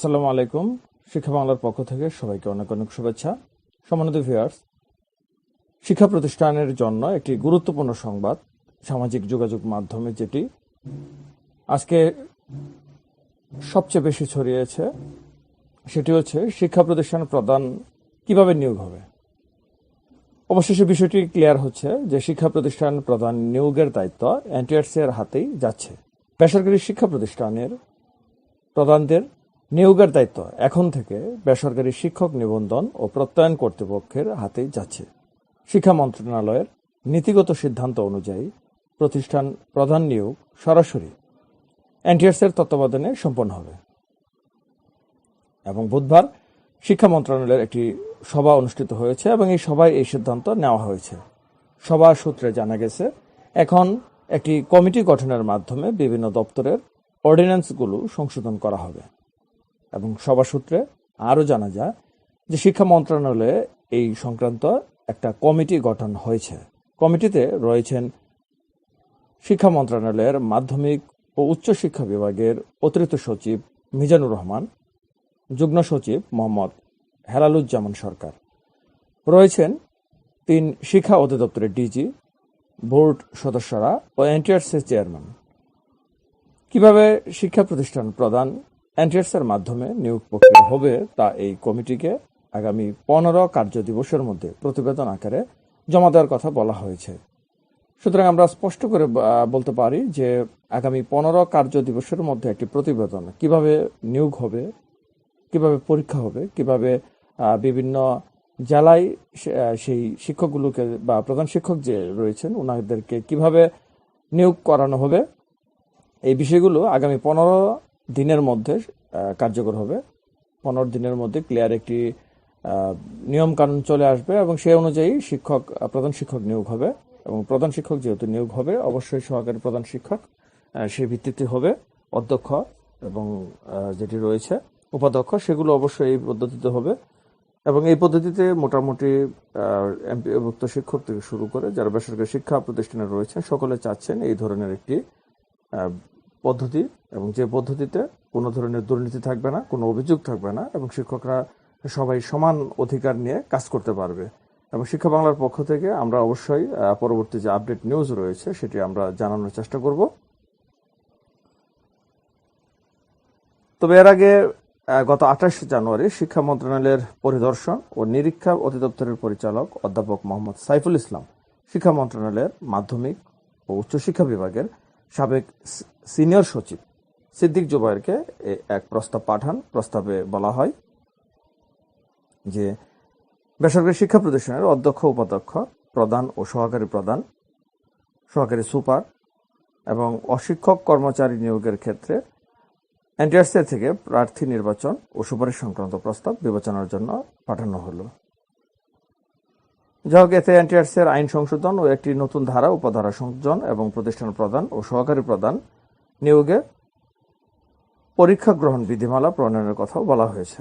আসসালামু আলাইকুম। শিক্ষা বাংলার পক্ষ থেকে সবাইকে অনেক অনেক শুভেচ্ছা। সম্মানিত ভিউয়ার্স শিক্ষা প্রতিষ্ঠানের জন্য একটি গুরুত্বপূর্ণ সংবাদ, সামাজিক যোগাযোগ মাধ্যমে যেটি আজকে সবচেয়ে বেশি ছড়িয়েছে, সেটি হচ্ছে শিক্ষা প্রতিষ্ঠান প্রদান কীভাবে নিয়োগ হবে? অবশেষে বিষয়টি ক্লিয়ার হচ্ছে যে শিক্ষা প্রতিষ্ঠান প্রদান নিয়োগের দায়িত্ব এনটিআরসি এর হাতেই যাচ্ছে। বেসরকারি শিক্ষা প্রতিষ্ঠানের প্রধানদের নিয়োগের দায়িত্ব এখন থেকে বেসরকারি শিক্ষক নিবন্ধন ও প্রত্যয়ন কর্তৃপক্ষের হাতেই যাচ্ছে। শিক্ষা মন্ত্রণালয়ের নীতিগত সিদ্ধান্ত অনুযায়ী প্রতিষ্ঠান প্রধান নিয়োগ সরাসরি এনটিএস এর তত্ত্বাবধানে সম্পন্ন হবে। এবং বুধবার শিক্ষা মন্ত্রণালয়ের একটি সভা অনুষ্ঠিত হয়েছে এবং এই সভায় এই সিদ্ধান্ত নেওয়া হয়েছে। সভা সূত্রে জানা গেছে, এখন একটি কমিটি গঠনের মাধ্যমে বিভিন্ন দপ্তরের অর্ডিন্যান্সগুলো সংশোধন করা হবে। এবং সভা সূত্রে আরও জানা যায় যে শিক্ষা মন্ত্রণালয়ে এই সংক্রান্ত একটা কমিটি গঠন হয়েছে। কমিটিতে রয়েছেন শিক্ষা মন্ত্রণালয়ের মাধ্যমিক ও উচ্চ শিক্ষা বিভাগের অতিরিক্ত সচিব মিজানুর রহমান, যুগ্ম সচিব মোহাম্মদ হেলালুজ্জামান সরকার। রয়েছেন তিন শিক্ষা অধিদপ্তরের ডিজি, বোর্ড সদস্যরা ও এনটিআরসি চেয়ারম্যান। কীভাবে শিক্ষা প্রতিষ্ঠান প্রদান এনটিএস এর মাধ্যমে নিয়োগ প্রক্রিয়া হবে তা এই কমিটিকে আগামী পনেরো কার্য দিবসের মধ্যে প্রতিবেদন আকারে জমা দেওয়ার কথা বলা হয়েছে। সুতরাং আমরা স্পষ্ট করে বলতে পারি যে আগামী পনেরো কার্য দিবসের মধ্যে একটি প্রতিবেদন কীভাবে নিয়োগ হবে, কীভাবে পরীক্ষা হবে, কীভাবে বিভিন্ন জেলায় সেই শিক্ষকগুলোকে বা প্রধান শিক্ষক যে রয়েছেন ওনাদেরকে কীভাবে নিয়োগ করানো হবে, এই বিষয়গুলো আগামী পনেরো দিনের মধ্যে কার্যকর হবে। পনেরো দিনের মধ্যে ক্লিয়ার একটি নিয়ম কানুন চলে আসবে এবং সেই অনুযায়ী শিক্ষক প্রধান শিক্ষক নিয়োগ হবে এবং প্রধান শিক্ষক যেহেতু নিয়োগ হবে, অবশ্যই সহকারী প্রধান শিক্ষক সেই ভিত্তিতে হবে। অধ্যক্ষ এবং যেটি রয়েছে, উপাধ্যক্ষ, সেগুলো অবশ্যই এই পদ্ধতিতে হবে এবং এই পদ্ধতিতে মোটামুটি এমপিভুক্ত শিক্ষক থেকে শুরু করে যারা বেসরকারি শিক্ষা প্রতিষ্ঠানে রয়েছেন, সকলে চাচ্ছেন এই ধরনের একটি পদ্ধতি এবং যে পদ্ধতিতে কোনো ধরনের দুর্নীতি থাকবে না, কোনো অভিযোগ থাকবে না এবং শিক্ষকরা সবাই সমান অধিকার নিয়ে কাজ করতে পারবে। এবং শিক্ষা বাংলার পক্ষ থেকে আমরা অবশ্যই পরবর্তী যে আপডেট নিউজ রয়েছে সেটি আমরা জানানোর চেষ্টা করব। তবে এর আগে গত আঠাশ জানুয়ারি শিক্ষা মন্ত্রণালয়ের পরিদর্শন ও নিরীক্ষা অধিদপ্তরের পরিচালক অধ্যাপক মোহাম্মদ সাইফুল ইসলাম শিক্ষা মন্ত্রণালয়ের মাধ্যমিক ও উচ্চশিক্ষা বিভাগের সাবেক সিনিয়র সচিব সিদ্দিক জুবাইরকে এ- এক প্রস্তাব পাঠান। প্রস্তাবে বলা হয় যে, বেসরকারি শিক্ষা প্রতিষ্ঠানের অধ্যক্ষ, উপাধ্যক্ষ, প্রধান ও সহকারী প্রধান, সহকারী সুপার এবং অশিক্ষক কর্মচারী নিয়োগের ক্ষেত্রে এনটিআরসি থেকে প্রার্থী নির্বাচন ও সুপারিশ সংক্রান্ত প্রস্তাব বিবেচনার জন্য পাঠানো হলো। যাই হোক এতে এনটিআরসি এর আইন সংশোধন ও একটি নতুন ধারা উপধারা সংযোজন এবং প্রতিষ্ঠান প্রদান ও সহকারী প্রদান নিয়োগে পরীক্ষা গ্রহণ বিধিমালা প্রণয়নের কথাও বলা হয়েছে।